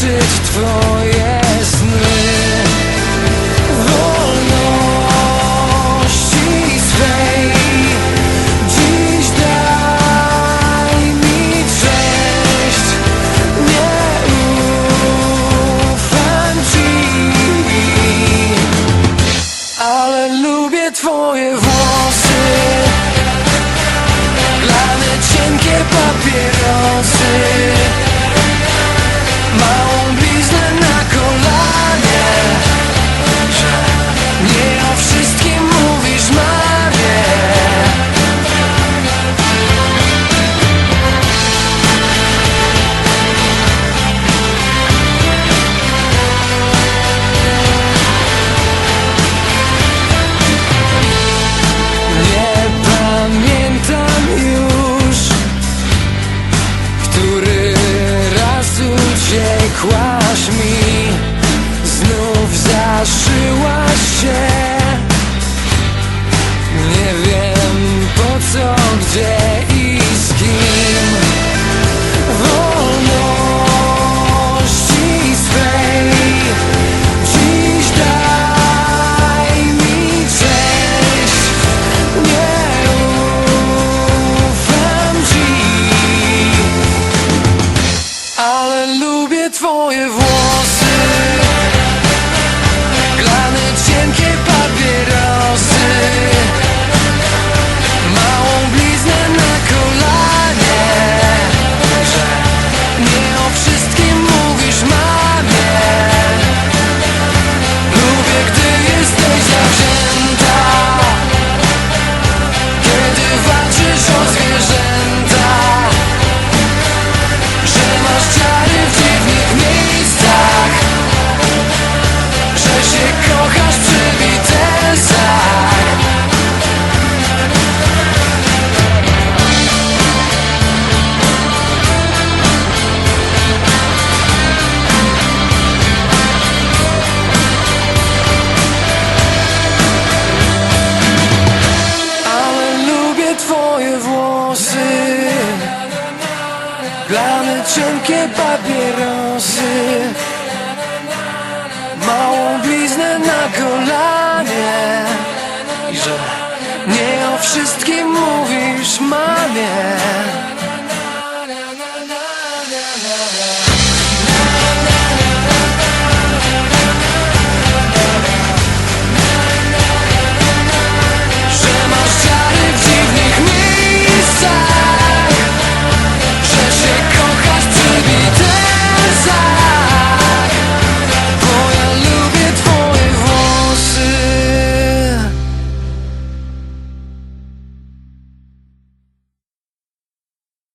zobaczyć twoje twoje włosy twoje włosy. Plany cienkie papierosy. Małą bliznę na kolanie. I że nie o wszystkim mówisz mamie.